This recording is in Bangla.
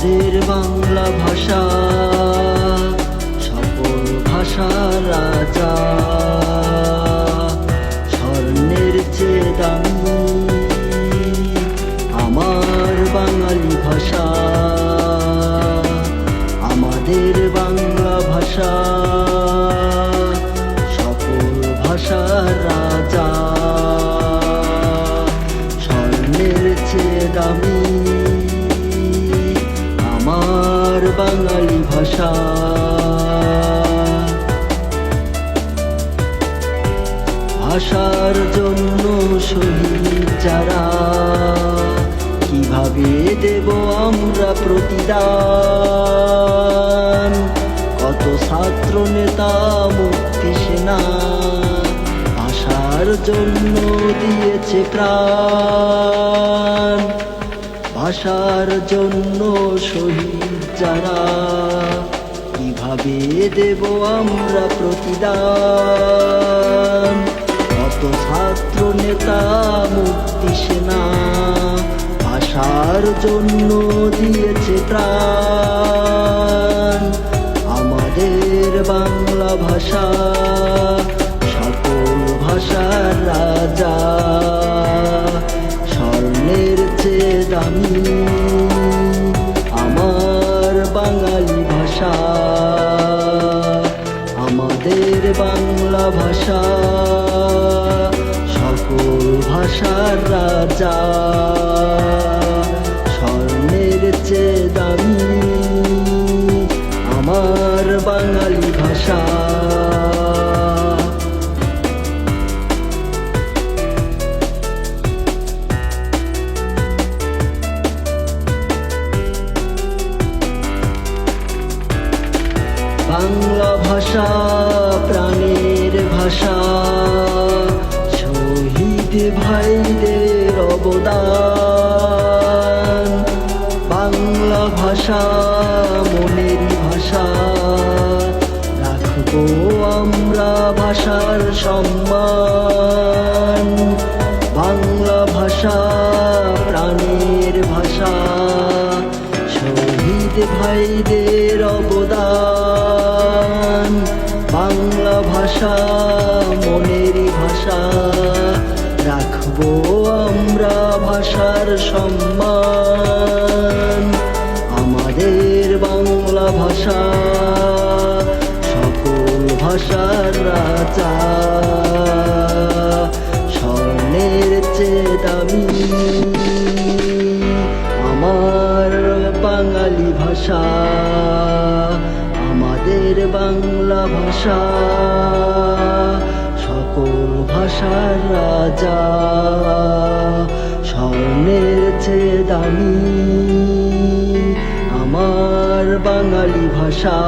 আমাদের বাংলা ভাষা। আমার বাঙালি ভাষা। ভাষার জন্য শহীদ যারা, কীভাবে দেব আমরা প্রতিদান? কত ছাত্র নেতা, মুক্তি সেনা, ভাষার জন্য দিয়েছে প্রাণ। ভাষার জন্য শহীদ যারা, কীভাবে দেব আমরা প্রতিদান? কত ছাত্র নেতা, মুক্তি সেনা, ভাষার জন্য দিয়েছে প্রাণ। আমাদের বাংলা ভাষা, সকল ভাষার রাজা। আমার বাঙালি ভাষা আমাদের বাংলা ভাষা সকল ভাষার রাজা। বাংলা ভাষা, প্রাণের ভাষা। শহীদ ভাইদের অবদান। বাংলা ভাষা, মনের ভাষা। রাখব আমরা ভাষার সম্মান। বাংলা ভাষা, প্রাণের ভাষা। শহীদ ভাইদের বাংলা ভাষা মনের ভাষা। রাখব আমরা ভাষার সম্মান। আমাদের বাংলা ভাষা সকল ভাষার রাজা। আমাদের বাংলা ভাষা সকল ভাষার রাজা। স্বর্ণের চেয়ে দামি আমার বাঙালি ভাষা।